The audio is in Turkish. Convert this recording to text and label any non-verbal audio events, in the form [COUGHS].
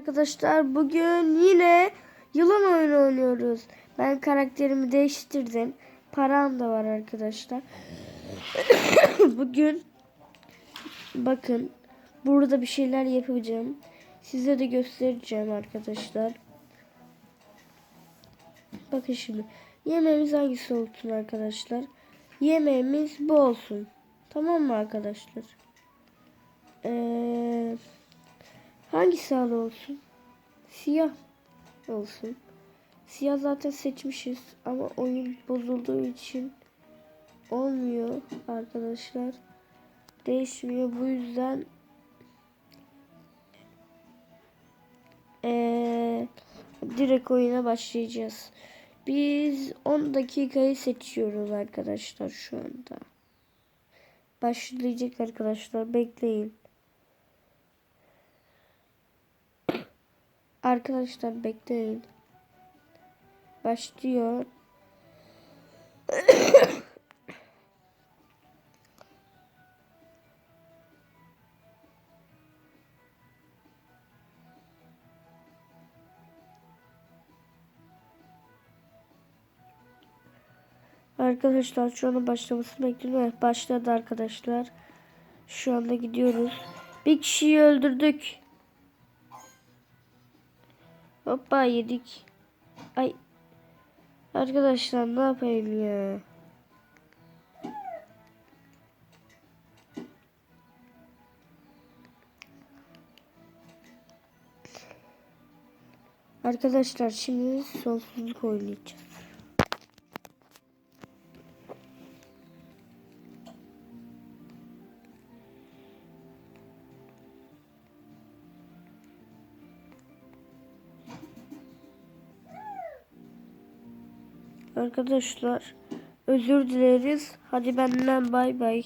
Arkadaşlar bugün yine yılan oyunu oynuyoruz. Ben karakterimi değiştirdim. Param da var arkadaşlar. [COUGHS] bugün bakın burada bir şeyler yapacağım. Size de göstereceğim arkadaşlar. Bakın şimdi. Yemeğimiz hangisi olsun arkadaşlar? Yemeğimiz bu olsun. Tamam mı arkadaşlar? Eee Hangi sağlı olsun? Siyah olsun. Siyah zaten seçmişiz ama oyun bozulduğu için olmuyor arkadaşlar. Değişmiyor bu yüzden ee, direkt oyuna başlayacağız. Biz 10 dakikayı seçiyoruz arkadaşlar şu anda. Başlayacak arkadaşlar bekleyin. Arkadaşlar bekleyin. Başlıyor. Arkadaşlar şu anda başlamasını bekliyorum. Başladı arkadaşlar. Şu anda gidiyoruz. Bir kişiyi öldürdük. Hoppa yedik. Ay. Arkadaşlar ne yapayım ya? Arkadaşlar şimdi sonsuzluk oynayacağız. Arkadaşlar özür dileriz. Hadi benden bay bay.